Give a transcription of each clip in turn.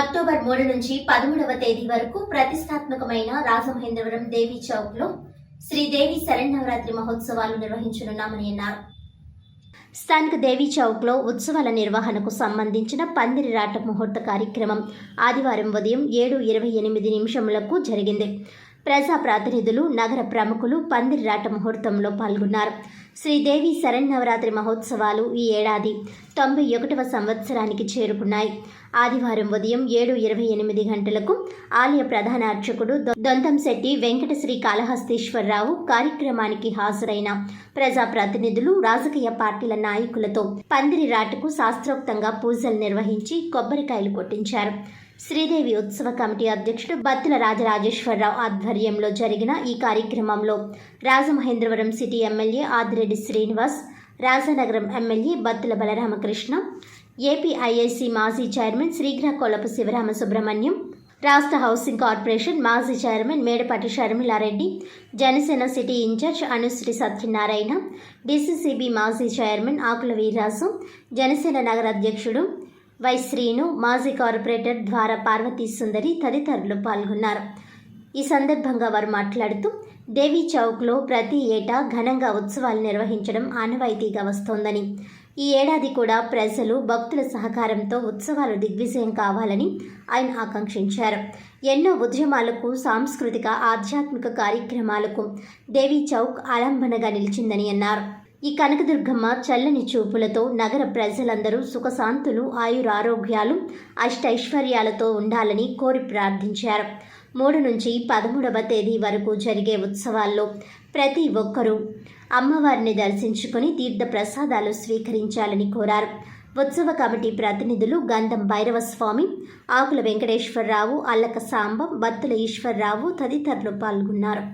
October మూడు నుంచి పదమూడవ తేదీ వరకు ప్రతిష్టాత్మకమైన రాజమహేంద్రవరం దేవి చౌక్లో శ్రీదేవి శరణవరాత్రి మహోత్సవాలు నిర్వహించనున్నామని అన్నారు. స్థానిక దేవీ చౌక్లో ఉత్సవాల నిర్వహణకు సంబంధించిన పందిరి రాట ముహూర్త కార్యక్రమం ఆదివారం ఉదయం ఏడు ఇరవై ఎనిమిది నిమిషములకు జరిగింది. ప్రజా ప్రాతినిధులు నగర ప్రముఖులు పందిరి రాట ముహూర్తంలో పాల్గొన్నారు. శ్రీదేవి శరన్నవరాత్రి మహోత్సవాలు ఈ ఏడాది తొంభై ఒకటవ సంవత్సరానికి చేరుకున్నాయి. ఆదివారం ఉదయం ఏడు ఇరవై ఎనిమిది గంటలకు ఆలయ ప్రధాన అర్చకుడు దొంతంశెట్టి వెంకటశ్రీ కాళహస్తీశ్వరరావు కార్యక్రమానికి హాజరైన ప్రజా ప్రతినిధులు రాజకీయ పార్టీల నాయకులతో పందిరి రాటుకు శాస్త్రోక్తంగా పూజలు నిర్వహించి కొబ్బరికాయలు కొట్టించారు. శ్రీదేవి ఉత్సవ కమిటీ అధ్యక్షుడు బత్తుల రాజరాజేశ్వరరావు ఆధ్వర్యంలో జరిగిన ఈ కార్యక్రమంలో Rajamahendravaram city MLA Adireddy Srinivas Rajanagaram MLA Battula Balaramakrishna APIIC మాజీ చైర్మన్ శ్రీగ్రహకొలపు శివరామ సుబ్రహ్మణ్యం రాష్ట్ర హౌసింగ్ కార్పొరేషన్ మాజీ chairman Medapati Sharmila Reddy Janasena city incharge Anusri Satyanarayana DCCB మాజీ చైర్మన్ ఆకుల వీర్రాజు జనసేన నగర అధ్యక్షుడు వై శ్రీను మాజీ కార్పొరేటర్ ద్వారా పార్వతీ సుందరి తదితరులు పాల్గొన్నారు. ఈ సందర్భంగా వారు మాట్లాడుతూ దేవీ చౌక్లో ప్రతి ఏటా ఘనంగా ఉత్సవాలు నిర్వహించడం ఆనవాయితీగా వస్తోందని. ఈ ఏడాది కూడా ప్రజలు భక్తుల సహకారంతో ఉత్సవాలు దిగ్విజయం కావాలని ఆయన ఆకాంక్షించారు. ఎన్నో ఉద్యమాలకు సాంస్కృతిక ఆధ్యాత్మిక కార్యక్రమాలకు దేవీ చౌక్ ఆలంబనగా నిలిచిందని అన్నారు. ఈ కనకదుర్గమ్మ చల్లని చూపులతో నగర ప్రజలందరూ సుఖశాంతులు ఆయురారోగ్యాలు అష్టైశ్వర్యాలతో ఉండాలని కోరి ప్రార్థించారు. మూడు నుంచి పదమూడవ తేదీ వరకు జరిగే ఉత్సవాల్లో ప్రతి ఒక్కరూ అమ్మవారిని దర్శించుకుని తీర్థ ప్రసాదాలు స్వీకరించాలని కోరారు. ఉత్సవ కమిటీ ప్రతినిధులు గంధం భైరవస్వామి ఆకుల వెంకటేశ్వరరావు అల్లక సాంబం బత్తుల ఈశ్వరరావు తదితరులు పాల్గొన్నారు.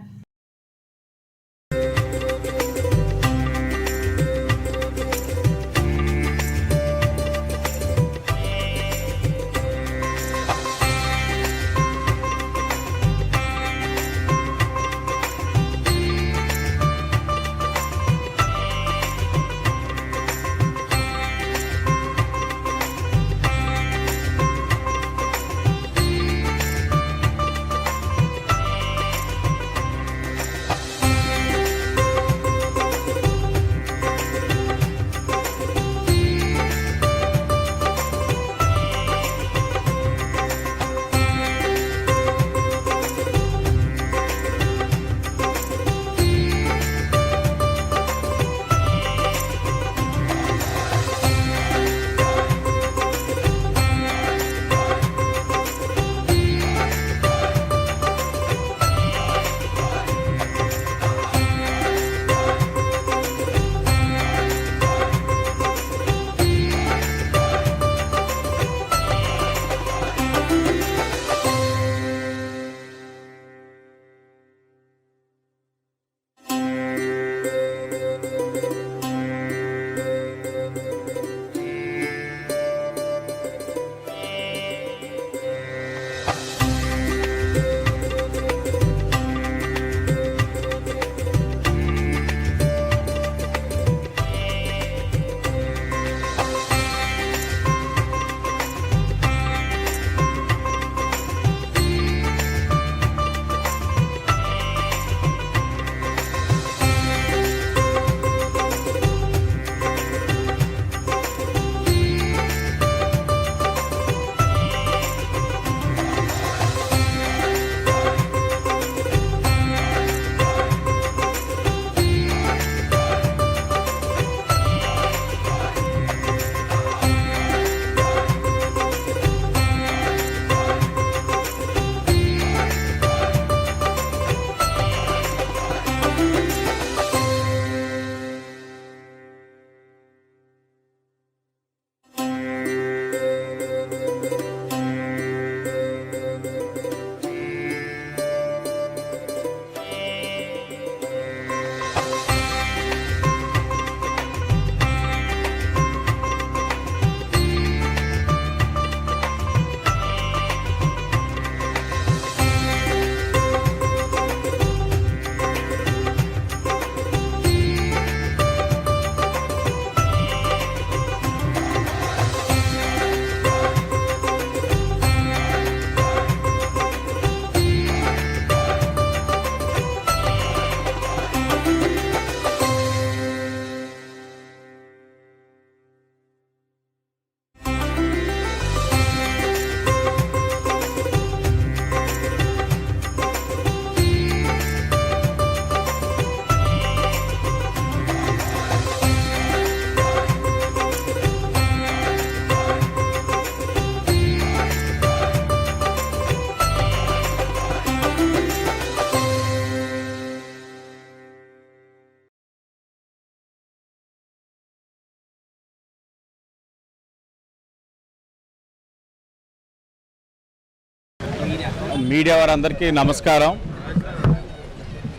మీడియా వారందరికీ నమస్కారం.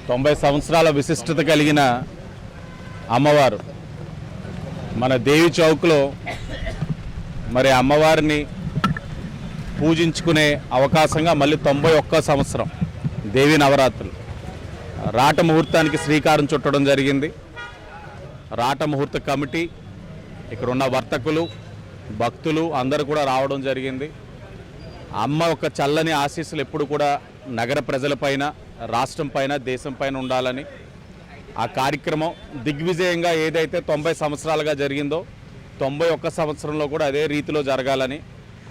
తొంభై సంవత్సరాల విశిష్టత కలిగిన అమ్మవారు. మన దేవి చౌక్లో మరి అమ్మవారిని పూజించుకునే అవకాశంగా మళ్ళీ తొంభై ఒక్క సంవత్సరం దేవి నవరాత్రులు. రాట ముహూర్తానికి శ్రీకారం చుట్టడం జరిగింది. రాట ముహూర్త కమిటీ ఇక్కడ ఉన్న వర్తకులు భక్తులు అందరూ కూడా రావడం జరిగింది. అమ్మ ఒక చల్లని ఆశీస్సులు ఎప్పుడు కూడా నగర ప్రజలపైన రాష్ట్రం పైన దేశం పైన ఉండాలని ఆ కార్యక్రమం దిగ్విజయంగా ఏదైతే తొంభై సంవత్సరాలుగా జరిగిందో తొంభై ఒక్క సంవత్సరంలో కూడా అదే రీతిలో జరగాలని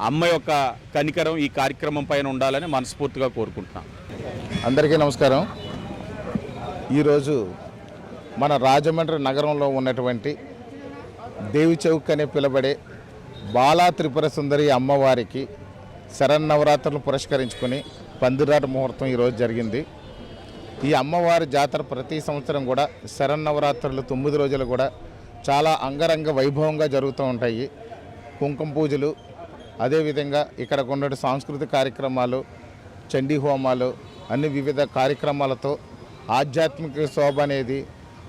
అమ్మ యొక్క కనికరం ఈ కార్యక్రమం పైన ఉండాలని మనస్ఫూర్తిగా కోరుకుంటున్నాం. అందరికీ నమస్కారం. ఈరోజు మన రాజమండ్రి నగరంలో ఉన్నటువంటి దేవి చౌక్ అనే పిలబడే బాలా త్రిపుర సుందరి అమ్మవారికి శరన్నవరాత్రులు పురస్కరించుకొని పందిరాట ముహూర్తం ఈరోజు జరిగింది. ఈ అమ్మవారి జాతర ప్రతి సంవత్సరం కూడా శరన్నవరాత్రులు తొమ్మిది రోజులు కూడా చాలా అంగరంగ వైభవంగా జరుగుతూ ఉంటాయి. కుంకుమ పూజలు అదేవిధంగా ఇక్కడ ఉన్న సాంస్కృతిక కార్యక్రమాలు చండీ హోమాలు అన్ని వివిధ కార్యక్రమాలతో ఆధ్యాత్మిక శోభ అనేది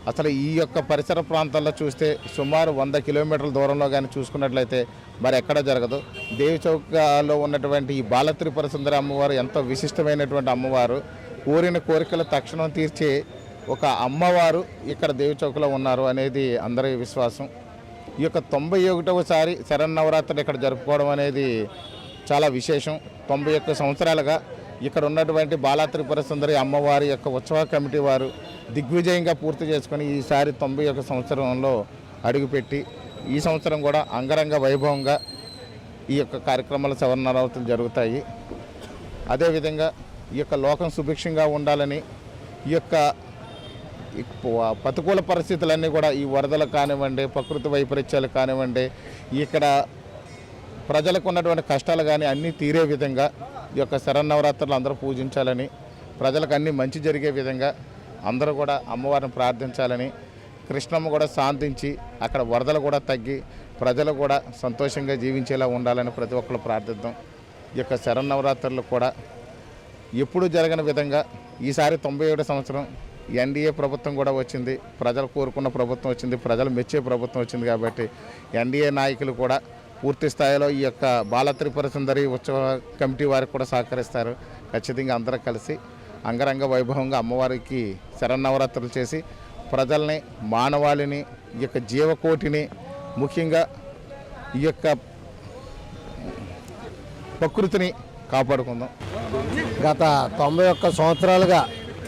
అసలు ఈ యొక్క పరిసర ప్రాంతాల్లో చూస్తే సుమారు వంద కిలోమీటర్ల దూరంలో కానీ చూసుకున్నట్లయితే మరి ఎక్కడ జరగదు. దేవి చౌకలో ఉన్నటువంటి ఈ బాలత్రిపుర సుందరి అమ్మవారు ఎంతో విశిష్టమైనటువంటి అమ్మవారు. కోరిన కోరికలు తక్షణం తీర్చే ఒక అమ్మవారు ఇక్కడ దేవి చౌకలో ఉన్నారు అనేది అందరి విశ్వాసం. ఈ యొక్క తొంభై ఒకటవసారి శరన్నవరాత్రులు ఇక్కడ జరుపుకోవడం అనేది చాలా విశేషం. తొంభై ఒక్క సంవత్సరాలుగా ఇక్కడ ఉన్నటువంటి బాలాత్రిపుర సుందరి అమ్మవారి యొక్క ఉత్సవ కమిటీ వారు దిగ్విజయంగా పూర్తి చేసుకొని ఈసారి తొంభై ఒక సంవత్సరంలో అడుగుపెట్టి ఈ సంవత్సరం కూడా అంగరంగ వైభవంగా ఈ యొక్క కార్యక్రమాలు శవన్నరావతులు జరుగుతాయి. అదేవిధంగా ఈ యొక్క లోకం సుభిక్షంగా ఉండాలని ఈ యొక్క ప్రతికూల పరిస్థితులన్నీ కూడా ఈ వరదలు కానివ్వండి ప్రకృతి వైపరీత్యాలు కానివ్వండి ఇక్కడ ప్రజలకు ఉన్నటువంటి కష్టాలు కానీ అన్నీ తీరే విధంగా ఈ యొక్క శరన్నవరాత్రులు అందరూ పూజించాలని ప్రజలకు అన్నీ మంచి జరిగే విధంగా అందరూ కూడా అమ్మవారిని ప్రార్థించాలని కృష్ణమ్మ కూడా శాంతించి అక్కడ వరదలు కూడా తగ్గి ప్రజలు కూడా సంతోషంగా జీవించేలా ఉండాలని ప్రతి ఒక్కరు ప్రార్థిద్దాం. ఈ యొక్క శరన్నవరాత్రులు కూడా ఎప్పుడు జరగని విధంగా ఈసారి తొంభై ఏడు సంవత్సరం ఎన్డీఏ ప్రభుత్వం కూడా వచ్చింది. ప్రజలు కోరుకున్న ప్రభుత్వం వచ్చింది. ప్రజలు మెచ్చే ప్రభుత్వం వచ్చింది కాబట్టి ఎన్డీఏ నాయకులు కూడా పూర్తి స్థాయిలో ఈ యొక్క బాల త్రిపుర సుందరి ఉత్సవ కమిటీ వారికి కూడా సహకరిస్తారు. ఖచ్చితంగా అందరూ కలిసి అంగరంగ వైభవంగా అమ్మవారికి శరన్నవరాత్రులు చేసి ప్రజల్ని మానవాళిని ఈ యొక్క జీవకోటిని ముఖ్యంగా ఈ యొక్క ప్రకృతిని కాపాడుకుందాం. గత తొంభై ఒక్క సంవత్సరాలుగా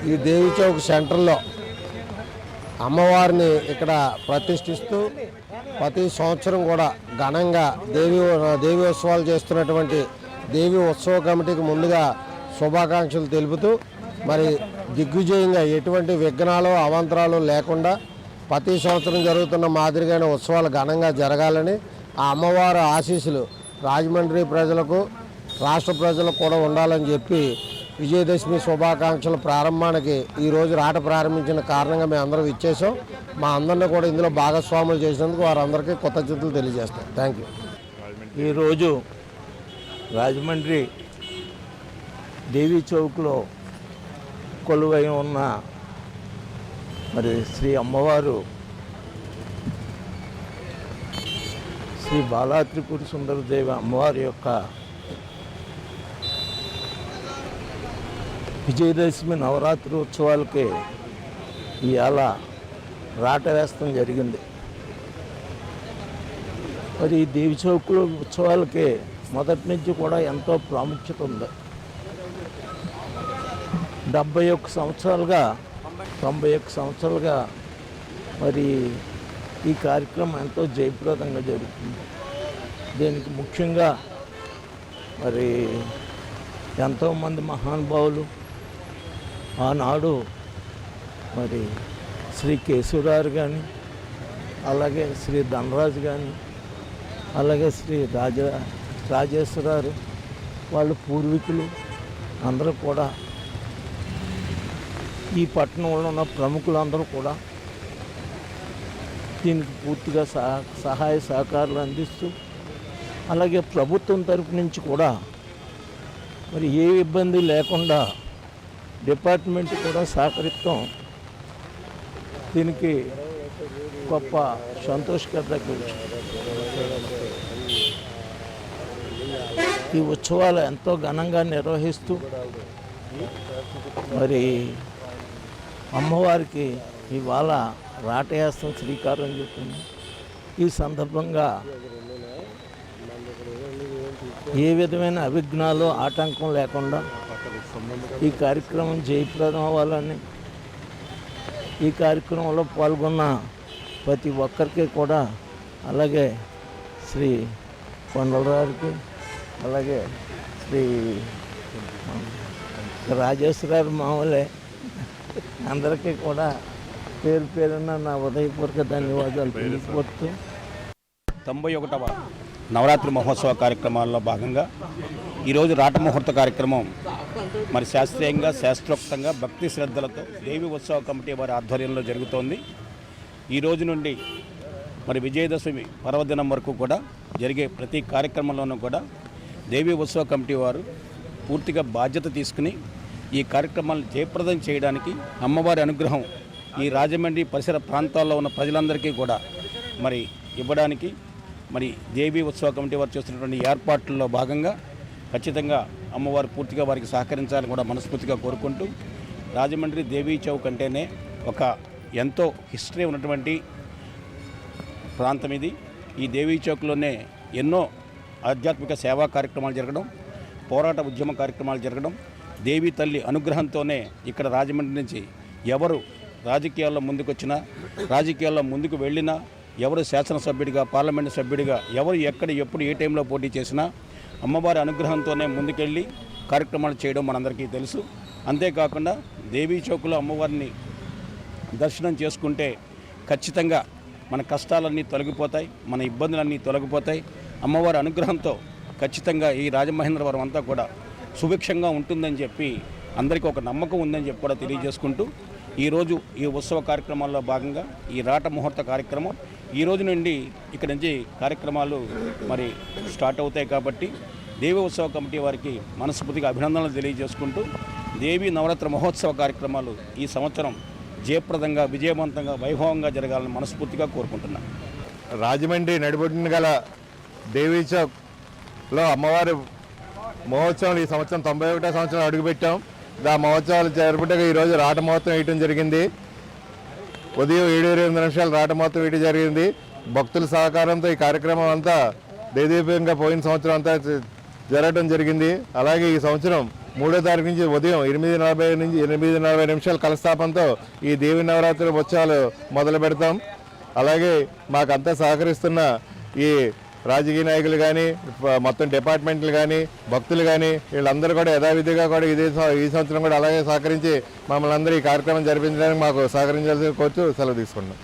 ఈ దేవి చౌక్ సెంటర్లో అమ్మవారిని ఇక్కడ ప్రతిష్ఠిస్తూ ప్రతి సంవత్సరం కూడా ఘనంగా దేవి దేవి ఉత్సవాలు చేస్తున్నటువంటి దేవి ఉత్సవ కమిటీకి ముందుగా శుభాకాంక్షలు తెలుపుతూ మరి దిగ్విజయంగా ఎటువంటి విఘ్నాలు అవాంతరాలు లేకుండా ప్రతి సంవత్సరం జరుగుతున్న మాదిరిగానే ఉత్సవాలు ఘనంగా జరగాలని ఆ అమ్మవారి ఆశీస్సులు రాజమండ్రి ప్రజలకు రాష్ట్ర ప్రజలకు కూడా ఉండాలని చెప్పి విజయదశమి శుభాకాంక్షల ప్రారంభానికి ఈరోజు రాట ప్రారంభించిన కారణంగా మేము అందరం ఇచ్చేసాం మా అందరిని కూడా ఇందులో భాగస్వాములు చేసినందుకు వారందరికీ కృతజ్ఞతలు తెలియజేస్తాం. థ్యాంక్ యూ ఈరోజు రాజమండ్రి దేవీ చౌక్లో కొలువై ఉన్న మరి శ్రీ అమ్మవారు శ్రీ బాలా త్రిపుర సుందరదేవి అమ్మవారి యొక్క విజయదశమి నవరాత్రి ఉత్సవాలకి ఇవాళ రాట వేస్తం జరిగింది. మరి ఈ దేవి చౌకులు ఉత్సవాలకి మొదటి నుంచి కూడా ఎంతో ప్రాముఖ్యత ఉంది. డెబ్బై ఒక్క సంవత్సరాలుగా తొంభై ఒక్క సంవత్సరాలుగా మరి ఈ కార్యక్రమం ఎంతో జయప్రదంగా జరుగుతుంది. దీనికి ముఖ్యంగా మరి ఎంతోమంది మహానుభావులు ఆనాడు మరి శ్రీ కేశవరారు కానీ అలాగే శ్రీ ధనరాజు కానీ అలాగే శ్రీ రాజ రాజేశ్వరారు వాళ్ళ పూర్వీకులు అందరూ కూడా ఈ పట్టణంలో ఉన్న ప్రముఖులందరూ కూడా దీనికి పూర్తిగా సహాయ సహకారాలు అందిస్తూ అలాగే ప్రభుత్వం తరపు నుంచి కూడా మరి ఏ ఇబ్బంది లేకుండా డిపార్ట్మెంట్ కూడా సహకరిత్వం దీనికి గొప్ప సంతోషకరదగ్గ ఈ ఉత్సవాలు ఎంతో ఘనంగా నిర్వహిస్తూ మరి అమ్మవారికి ఇవాళ రాటయాస్తం శ్రీకారం చుట్టింది. ఈ సందర్భంగా ఏ విధమైన అభిజ్ఞాలు ఆటంకం లేకుండా ఈ కార్యక్రమం జయప్రదం అవ్వాలని ఈ కార్యక్రమంలో పాల్గొన్న ప్రతి ఒక్కరికి కూడా అలాగే శ్రీ కొండలరావుకి అలాగే శ్రీ రాజేశ్వరరావు మామూలే అందరికీ కూడా పేరు పేరున్న నా ఉదయపూర్వక ధన్యవాదాలు తెలియపరుస్తూ తొంభై ఒకటవ నవరాత్రి మహోత్సవ కార్యక్రమాల్లో భాగంగా ఈరోజు రాట ముహూర్త కార్యక్రమం మరి శాస్త్రీయంగా శాస్త్రోక్తంగా భక్తి శ్రద్ధలతో దేవి ఉత్సవ కమిటీ వారి ఆధ్వర్యంలో జరుగుతోంది. ఈ రోజు నుండి మరి విజయదశమి పర్వదినం వరకు కూడా జరిగే ప్రతి కార్యక్రమంలోనూ కూడా దేవి ఉత్సవ కమిటీ వారు పూర్తిగా బాధ్యత తీసుకుని ఈ కార్యక్రమాలను జయప్రదం చేయడానికి అమ్మవారి అనుగ్రహం ఈ రాజమండ్రి పరిసర ప్రాంతాల్లో ఉన్న ప్రజలందరికీ కూడా మరి ఇవ్వడానికి మరి దేవి ఉత్సవ కమిటీ వారు చేస్తున్నటువంటి ఏర్పాట్లలో భాగంగా ఖచ్చితంగా అమ్మవారు పూర్తిగా వారికి సహకరించాలని కూడా మనస్ఫూర్తిగా కోరుకుంటూ రాజమండ్రి దేవీ చౌక్ అంటేనే ఒక ఎంతో హిస్టరీ ఉన్నటువంటి ప్రాంతం ఇది ఈ దేవీ చౌక్లోనే ఎన్నో ఆధ్యాత్మిక సేవా కార్యక్రమాలు జరగడం పోరాట ఉద్యమ కార్యక్రమాలు జరగడం దేవి తల్లి అనుగ్రహంతోనే ఇక్కడ రాజమండ్రి నుంచి ఎవరు రాజకీయాల్లో ముందుకొచ్చినా రాజకీయాల్లో ముందుకు వెళ్ళినా ఎవరు శాసనసభ్యుడిగా పార్లమెంటు సభ్యుడిగా ఎవరు ఎక్కడ ఎప్పుడు ఏ టైంలో పోటీ చేసినా అమ్మవారి అనుగ్రహంతోనే ముందుకెళ్ళి కార్యక్రమాలు చేయడం మనందరికీ తెలుసు. అంతేకాకుండా దేవీ చౌక్లో అమ్మవారిని దర్శనం చేసుకుంటే ఖచ్చితంగా మన కష్టాలన్నీ తొలగిపోతాయి మన ఇబ్బందులన్నీ తొలగిపోతాయి. అమ్మవారి అనుగ్రహంతో ఖచ్చితంగా ఈ రాజమహేంద్రవరం అంతా కూడా సుభిక్షంగా ఉంటుందని చెప్పి అందరికీ ఒక నమ్మకం ఉందని చెప్పి కూడా తెలియజేసుకుంటూ ఈరోజు ఈ ఉత్సవ కార్యక్రమాల్లో భాగంగా ఈ రాట ముహూర్త కార్యక్రమం ఈ రోజు నుండి ఇక్కడ నుంచి కార్యక్రమాలు మరి స్టార్ట్ అవుతాయి కాబట్టి దేవి ఉత్సవ కమిటీ వారికి మనస్ఫూర్తిగా అభినందనలు తెలియజేసుకుంటూ దేవి నవరాత్రి మహోత్సవ కార్యక్రమాలు ఈ సంవత్సరం జయప్రదంగా విజయవంతంగా వైభవంగా జరగాలని మనస్ఫూర్తిగా కోరుకుంటున్నాను రాజమండ్రి నడిబొడ్డున గల దేవీ చౌక్లో అమ్మవారి మహోత్సవం ఈ సంవత్సరం తొంభై ఒకటో సంవత్సరం అడుగుపెట్టాం. దా మహోత్సవాలు జరుపుటగా ఈరోజు రాట మహోత్సవం వేయటం జరిగింది. ఉదయం ఏడు ఇరవై ఎనిమిది నిమిషాలు రాట మాత్రం వేయటం జరిగింది. భక్తుల సహకారంతో ఈ కార్యక్రమం అంతా దేదీపంగా పోయిన సంవత్సరం అంతా జరగడం జరిగింది. అలాగే ఈ సంవత్సరం మూడో తారీఖు నుంచి ఉదయం ఎనిమిది నలభై నుంచి ఎనిమిది నలభై నిమిషాల కలస్థాపనతో ఈ దేవి నవరాత్రి ఉత్సవాలు మొదలు పెడతాం. అలాగే మాకంతా సహకరిస్తున్న ఈ రాజకీయ నాయకులు కానీ మొత్తం డిపార్ట్మెంట్లు కానీ భక్తులు కానీ వీళ్ళందరూ కూడా యథావిధిగా కూడా ఇదే ఈ సంవత్సరం కూడా అలాగే సహకరించి మమ్మల్ని అందరూ ఈ కార్యక్రమం జరిపించడానికి మాకు సహకరించాల్సి కోరుతూ సెలవు తీసుకున్నాం